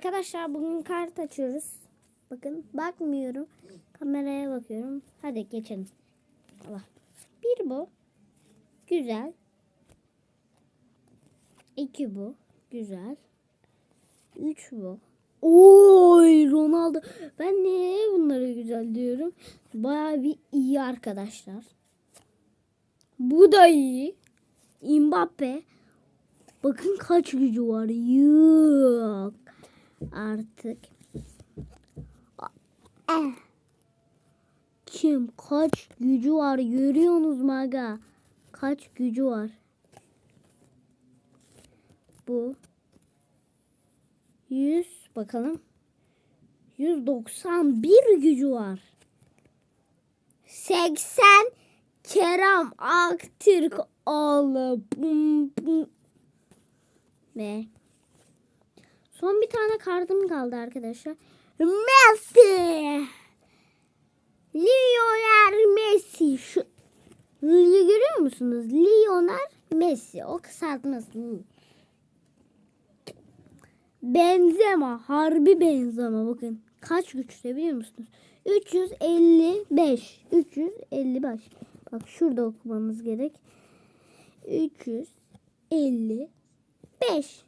Arkadaşlar bugün kart açıyoruz. Bakın bakmıyorum. Kameraya bakıyorum. Hadi geçelim. Allah. Bir bu. Güzel. İki bu. Güzel. Üç bu. Oy Ronaldo. Ben niye bunları güzel diyorum? Baya bir iyi arkadaşlar. Bu da iyi. Mbappe. Bakın kaç gücü var. Yok. Artık. Eh. Kim kaç gücü var görüyorsunuz mu aga? Kaç gücü var? Bu 100 bakalım. 191 gücü var. 80 Kerem Aktürk oğlu. Ve son bir tane kartım kaldı arkadaşlar. Messi. Lionel Messi. Şu görüyor musunuz? Lionel Messi. O kısaltması. Benzema. Harbi Benzema. Bakın. Kaç güçte biliyor musunuz? 355. 355. Bak şurada okumamız gerek. 355.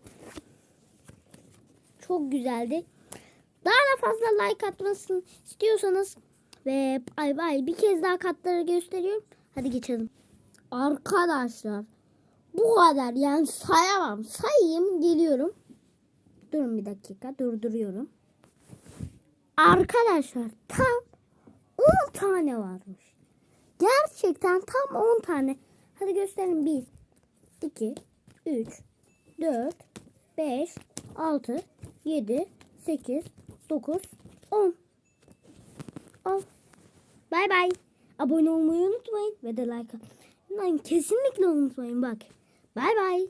Çok güzeldi. Daha da fazla like atmasını istiyorsanız ve bay bay bir kez daha katları gösteriyorum. Hadi geçelim. Arkadaşlar bu kadar yani sayamam. Sayayım geliyorum. Durun bir dakika durduruyorum. Arkadaşlar tam 10 tane varmış. Gerçekten tam 10 tane. Hadi gösterin. 1, 2, 3, 4, 5, 6, 7, 8, 9, 10. Al. Bay bay. Abone olmayı unutmayın ve de like atmayı kesinlikle unutmayın bak. Bay bay.